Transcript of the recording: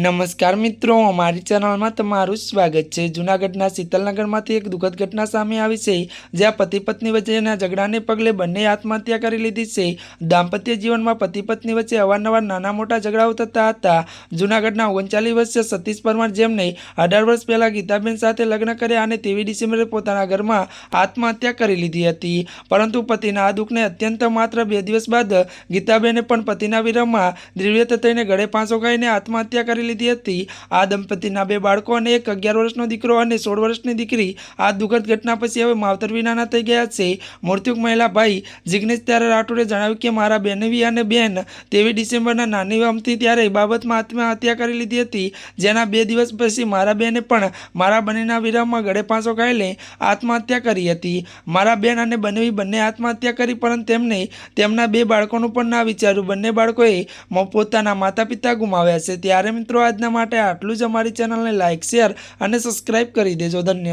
નમસ્કાર મિત્રો, અમારી ચેનલમાં તમારું સ્વાગત છે. જૂનાગઢના શીતલનગરમાંથી એક દુઃખદ ઘટના સામે આવી છે, જ્યાં પતિ પત્ની વચ્ચેના ઝઘડાને પગલે બંને આત્મહત્યા કરી લીધી છે. દાંપત્ય જીવનમાં પતિ પત્ની વચ્ચે અવારનવાર નાના મોટા ઝઘડાઓ થતા હતા. જૂનાગઢના ઓગણચાલીસ વર્ષીય સતીશ પરમાર જેમને અઢાર વર્ષ પહેલાં ગીતાબેન સાથે લગ્ન કર્યા અને તેવી ડિસેમ્બરે પોતાના ઘરમાં આત્મહત્યા કરી લીધી હતી. પરંતુ પતિના આ દુઃખને અત્યંત માત્ર બે દિવસ બાદ ગીતાબેને પણ પતિના વિરમમાં દ્રિવ્યત થઈને ગળે પાંચો ખાઈને આત્મહત્યા કરી લીધી હતી. આ દંપતીના બે બાળકો અને એક અગિયાર વર્ષનો દીકરો અને સોળ વર્ષની દીકરી. આ દુઃખદ ઘટના પછી હવે માવતર વિનાના થઈ ગયા છે. મૃત્યુક મહિલા ભાઈ જિગ્નેશ ત્યારે રાઠોડે જણાવ્યું કે, મારા બેનવી અને બેન તેવી ડિસેમ્બરના નાની અમથી ત્યારે બાબતમાં આત્મહત્યા કરી લીધી હતી. જેના બે દિવસ પછી મારા બેને પણ મારા બંનેના વિરામમાં ગળે પાંસો ખાઈને આત્મહત્યા કરી હતી. મારા બેન અને બનેવી બંને આત્મહત્યા કરી, પરંતુ તેમને તેમના બે બાળકોનું પણ ના વિચાર્યું. બંને બાળકોએ પોતાના માતા પિતા ગુમાવ્યા છે. ત્યારે મિત્રો આજના માટે આટલું જ. અમારી ચેનલને લાઇક શેર અને સબસ્ક્રાઈબ કરી દેજો. ધન્યવાદ.